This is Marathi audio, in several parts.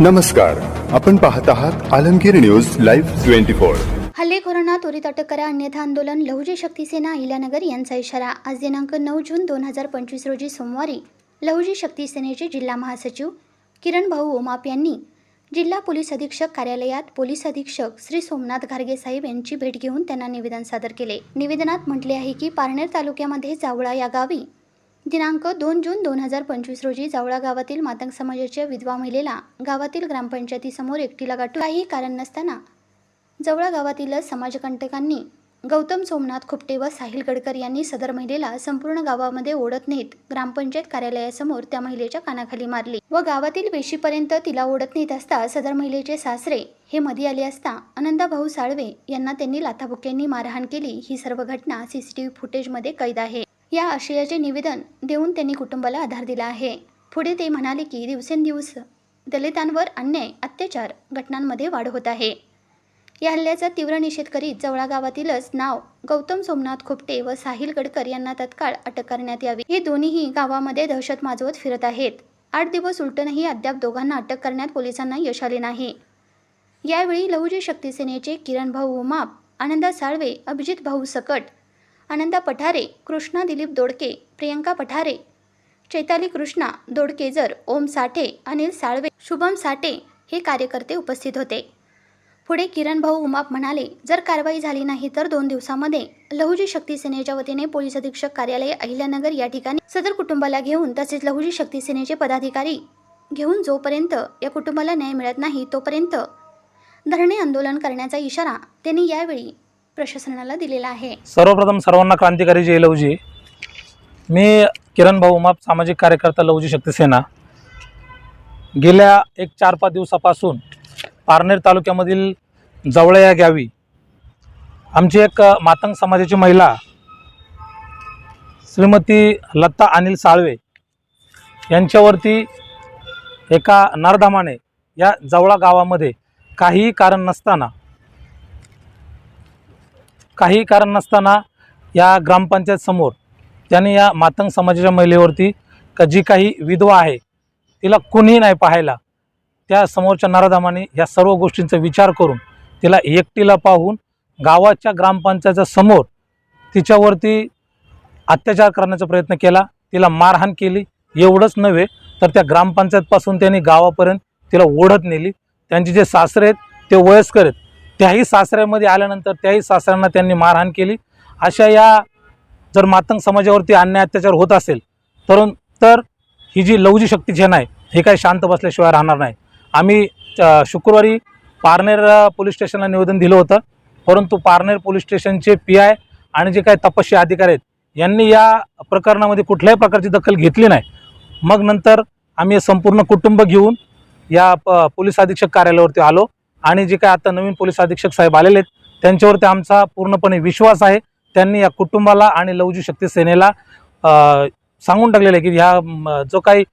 नमस्कार. आपण पाहत आहात Alamgir news live twenty four. हल्लेखोरांना त्वरित अटक करा अन्यथा आंदोलन लहुजी शक्ती सेना अहिल्यानगर यांचा इशारा. आज दिनांक नऊ जून दोन हजार पंचवीस रोजी सोमवारी लहुजी शक्ती सेनेचे जिल्हा महासचिव किरण भाऊ ओमाप यांनी जिल्हा पोलीस अधीक्षक कार्यालयात पोलीस अधीक्षक श्री सोमनाथ घारगे साहेब यांची भेट घेऊन त्यांना निवेदन सादर केले. निवेदनात म्हटले आहे की पारनेर तालुक्यामध्ये जावळा या गावी दिनांक दोन जून दोन हजार पंचवीस रोजी जावळा गावातील मातंग समाजाच्या विधवा महिलेला गावातील ग्रामपंचायतीसमोर एकटीला गाठून काही कारण नसताना जवळा गावातीलच समाजकंटकांनी गौतम सोमनाथ खुपटे व साहिल गडकर यांनी सदर महिलेला संपूर्ण गावामध्ये ओढत नेत ग्रामपंचायत कार्यालयासमोर त्या महिलेच्या कानाखाली मारली व गावातील वेशीपर्यंत तिला ओढत नेत असता सदर महिलेचे सासरे हे मध्ये आले असता आनंदा भाऊ साळवे यांना त्यांनी लाथाबुक्यांनी मारहाण केली. ही सर्व घटना सीसीटीव्ही फुटेजमध्ये कैद आहे. या आशयाचे निवेदन देऊन त्यांनी कुटुंबाला आधार दिला आहे. पुढे ते म्हणाले की दिवसेंदिवस दलितांवर अन्याय अत्याचार घटनांमध्ये वाढ होत आहे. या हल्ल्याचा तीव्र निषेध करीत जवळा गावातीलच नाव गौतम सोमनाथ खुपटे व साहिल गडकर यांना तत्काळ अटक करण्यात यावी. हे दोन्हीही गावामध्ये दहशत माजवत फिरत आहेत. आठ दिवस उलटूनही अद्याप दोघांना अटक करण्यात पोलिसांना यश आले नाही. यावेळी लहुजी शक्ती सेनेचे किरण भाऊ उमाप आनंदा साळवे अभिजित भाऊ सकट आनंदा पठारे कृष्णा दिलीप दोडके प्रियंका पठारे चैताली कृष्णा दोडकेजर ओम साठे अनिल साळवे शुभम साठे हे कार्यकर्ते उपस्थित होते. पुढे किरण भाऊ उमाप म्हणाले जर कारवाई झाली नाही तर दोन दिवसामध्ये लहुजी शक्ती सेनेच्या वतीने पोलीस अधीक्षक कार्यालय अहिल्यानगर या ठिकाणी सदर कुटुंबाला घेऊन तसेच लहुजी शक्ती सेनेचे पदाधिकारी घेऊन जोपर्यंत या कुटुंबाला न्याय मिळत नाही तोपर्यंत धरणे आंदोलन करण्याचा इशारा त्यांनी यावेळी प्रशासनाला दिलेला आहे. सर्वप्रथम सर्वांना क्रांतिकारी जय लवजी. मी किरण भाऊ माप सामाजिक कार्यकर्ता लवजी शक्ती सेना. गेल्या एक चार पाच दिवसापासून पारनेर तालुक्यामधील जवळ या गावी आमची एक मातंग समाजाची महिला श्रीमती लता अनिल साळवे यांच्यावरती एका नरधामाने या जवळा गावामध्ये काहीही कारण नसताना काही कारण नसताना या ग्रामपंचायत समोर त्यांनी या मातंग समाजाच्या महिलेवरती का जी काही विधवा आहे तिला कुणीही नाही पाहायला त्या समोरच्या नराधामाने या सर्व गोष्टींचा विचार करून तिला एकटीला पाहून गावाच्या ग्रामपंचायतच्या समोर तिच्यावरती अत्याचार करण्याचा प्रयत्न केला तिला मारहाण केली. एवढंच नव्हे तर त्या ग्रामपंचायतपासून त्यांनी गावापर्यंत तिला ओढत नेली. त्यांचे जे सासरे आहेत ते वयस्कर आहेत त्याही सासऱ्यामध्ये आल्यानंतर त्याही सासऱ्यांना त्यांनी मारहाण केली. अशा या जर मातंग समाजावरती अन्याय अत्याचार होत असेल तर तर ही जी लवजी शक्ती झेन आहे हे काही शांत बसल्याशिवाय राहणार नाही. आम्ही शुक्रवारी पारनेर पोलीस स्टेशनला निवेदन दिलं होतं. परंतु पारनेर पोलीस स्टेशनचे पी आय आणि जे काही तपस्वी अधिकारी आहेत यांनी या प्रकरणामध्ये कुठल्याही प्रकारची दखल घेतली नाही. मग नंतर आम्ही संपूर्ण कुटुंब घेऊन या प पोलीस अधीक्षक कार्यालयावरती आलो. आणि जे काय आता नवीन पोलीस अधीक्षक साहेब आलेले आहेत त्यांच्यावरती आमचा पूर्णपणे विश्वास आहे. त्यांनी या कुटुंबाला आणि लवजी शक्ती सेनेला सांगून टाकलेलं आहे की ह्या जो काही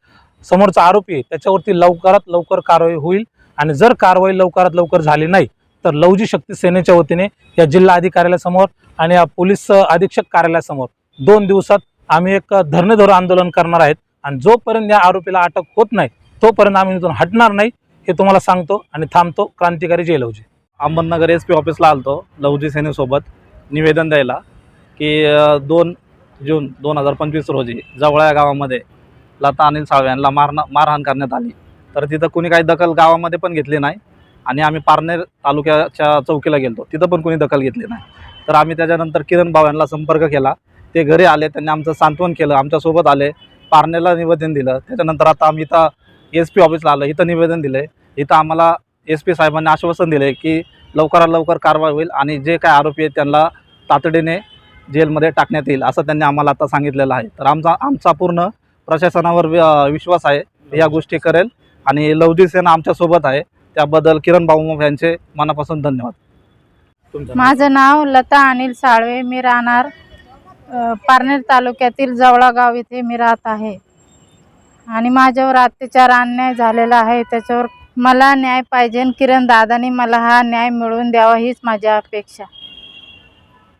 समोरचा आरोपी आहे त्याच्यावरती लवकरात लवकर कारवाई होईल आणि जर कारवाई लवकरात लवकर झाली नाही तर लवजी शक्ती सेनेच्या वतीने या जिल्हा अधिकाऱ्यासमोर आणि या पोलीस अधीक्षक कार्यालयासमोर दोन दिवसात आम्ही एक धरणेधोर आंदोलन करणार आहेत. आणि जोपर्यंत या आरोपीला अटक होत नाही तोपर्यंत आम्ही इथून हटणार नाही. हे तुम्हाला सांगतो आणि थांबतो क्रांतिकारी जय लवजी अहमदनगर एस पी ऑफिसला आलतो लवजी सेनेसोबत निवेदन द्यायला की दोन जून दोन हजार पंचवीस रोजी जवळ्या गावामध्ये लता अनिल साळवे यांना मारणा मारहाण करण्यात आली. तर तिथं कुणी काही दखल गावामध्ये पण घेतली नाही आणि आम्ही पारनेर तालुक्याच्या चौकीला गेलो तिथं पण कोणी दखल घेतली नाही. तर आम्ही त्याच्यानंतर किरण भाऊ यांना संपर्क केला. ते घरी आले त्यांनी आमचं सांत्वन केलं आमच्यासोबत आले पारनेरला निवेदन दिलं. त्याच्यानंतर आता आम्ही इथं एस पी ऑफिसला आलं इथं निवेदन दिलं आहे इथं आम्हाला एस पी साहेबांनी आश्वासन दिले की लवकरात लवकर कारवाई होईल आणि जे काय आरोपी आहेत त्यांना तातडीने जेलमध्ये टाकण्यात येईल असं त्यांनी आम्हाला आता सांगितलेलं आहे. तर आमचा आमचा पूर्ण प्रशासनावर विश्वास आहे या गोष्टी करेल आणि लवजी सेना आमच्यासोबत आहे. त्याबद्दल किरण भाऊ यांचे मनापासून धन्यवाद. माझं नाव लता अनिल साळवे. मी राहणार पारनेर तालुक्यातील जवळागाव इथे मी राहत आहे. आणि माझ्यावर अत्याचार अन्याय झालेला आहे त्याच्यावर मला न्याय पाहिजे. किरण दादानी मला हा न्याय मिळवून द्यावा हीच माझी अपेक्षा.